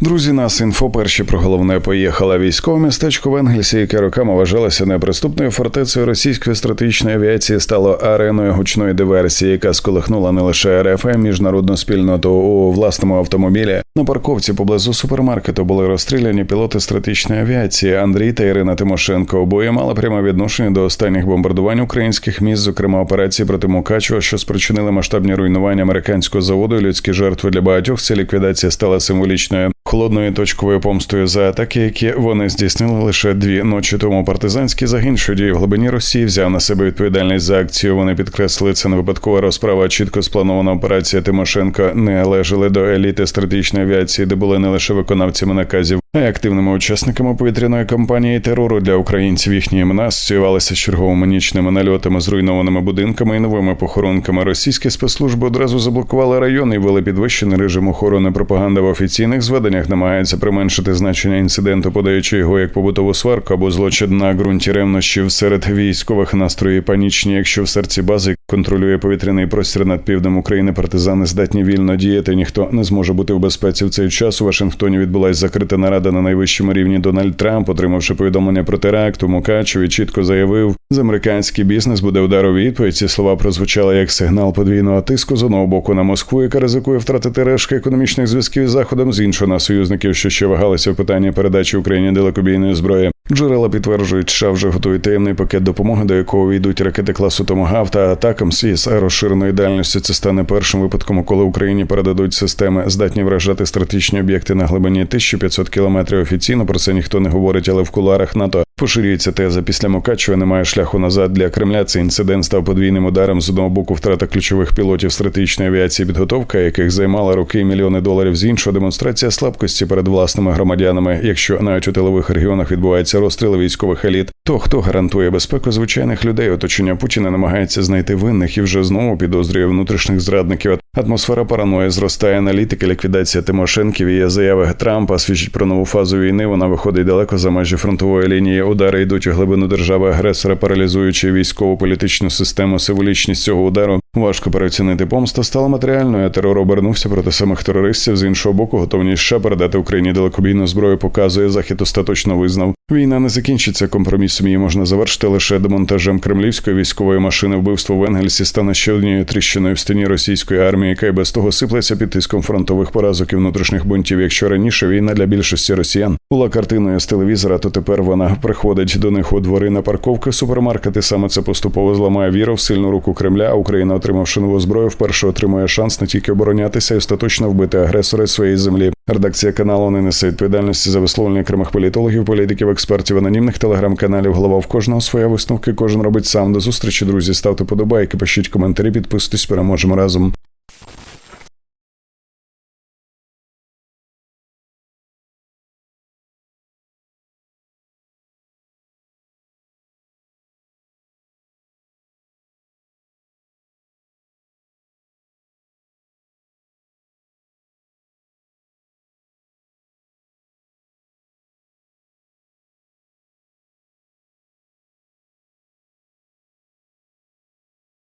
Друзі, нас інфо перші про головне поїхала. Військове містечко в Енгельсі, яке роками вважалося неприступною фортецею російської стратегічної авіації, стало ареною гучної диверсії, яка сколихнула не лише РФ, а міжнародну спільноту у власному автомобілі. На парковці поблизу супермаркету були розстріляні пілоти стратегічної авіації Андрій та Ірина Тимошенко. Обоє мали пряме відношення до останніх бомбардувань українських міст, зокрема операції проти Мукачева, що спричинили масштабні руйнування американського заводу і людські жертви для багатьох. Ця ліквідація стала символічною холодною точковою помстою за атаки, які вони здійснили лише дві ночі тому. Партизанський загін, що діє в глибині Росії, взяв на себе відповідальність за акцію. Вони підкреслили це не випадкова розправа. Чітко спланована операція Тимошенко не належали до еліти стратегічної авіації, де були не лише виконавцями наказів, активними учасниками повітряної кампанії терору для українців. Їхні імена асоціювалися з черговими нічними нальотами, зруйнованими будинками і новими похоронками. Російські спецслужби одразу заблокували район і ввели підвищений режим охорони. Пропаганда в офіційних зведеннях намагається применшити значення інциденту, подаючи його як побутову сварку або злочин на ґрунті ревнощів серед військових настрої панічні, якщо в серці бази контролює повітряний простір над півднем України. Партизани здатні вільно діяти. Ніхто не зможе бути в безпеці в цей час. У Вашингтоні відбулася закрита нарада на найвищому рівні. Дональд Трамп, отримавши повідомлення про теракт у Мукачеві, чітко заявив, з американський бізнес буде удар у відповідь. Ці слова прозвучали як сигнал подвійного тиску з одного боку на Москву, яка ризикує втратити рештки економічних зв'язків з заходом, з іншого на союзників, що ще вагалися в питанні передачі Україні далекобійної зброї. Джерела підтверджують, США вже готує таємний пакет допомоги, до якого війдуть ракети класу Томагав та атакам з розширеної дальності. Це стане першим випадком, коли Україні передадуть системи, здатні вражати стратегічні об'єкти на глибині 1500 кілометрів. Офіційно про це ніхто не говорить, але в куларах НАТО поширюється теза. Після Мукачева немає шляху назад для Кремля. Цей інцидент став подвійним ударом з одного боку втрата ключових пілотів стратегічної авіації, підготовка яких займала роки і мільйони доларів. З іншого демонстрація слабкості перед власними громадянами. Якщо навіть у тилових регіонах відбуваються розстріли військових еліт, то хто гарантує безпеку звичайних людей? Оточення Путіна намагається знайти винних і вже знову підозрює внутрішніх зрадників. Атмосфера параної зростає аналітики, ліквідація Тимошенків і заяви Трампа свідчить про нову фазу війни. Вона виходить далеко за межі фронтової лінії. Удари йдуть у глибину держави агресора, паралізуючи військову політичну систему. Символічність цього удару важко переоцінити. Помста стала матеріальною. а Терор обернувся проти самих терористів. З іншого боку, готовність США передати Україні далекобійну зброю показує захід. Остаточно визнав. Війна не закінчиться компромісом. Її можна завершити лише демонтажем кремлівської військової машини. Вбивство в Енгельсі стане ще однією тріщиною в стіні російської армії, яка й без того сиплеться під тиском фронтових поразок і внутрішніх бунтів. Якщо раніше війна для більшості росіян була картиною з телевізора, то тепер вона приходить до них у двори на парковки, супермаркети. Саме це поступово зламає віру в сильну руку Кремля. А Україна, отримавши нову зброю, вперше отримує шанс не тільки оборонятися і остаточно вбити агресора своєї землі. Редакція каналу не несе відповідальності за висловлення окремих політологів, політиків, експертів, анонімних телеграм-каналів. Голова в кожного своя висновки. Кожен робить сам. До зустрічі, друзі. Ставте подобайки, пишіть коментарі, підписуйтесь. Переможемо разом.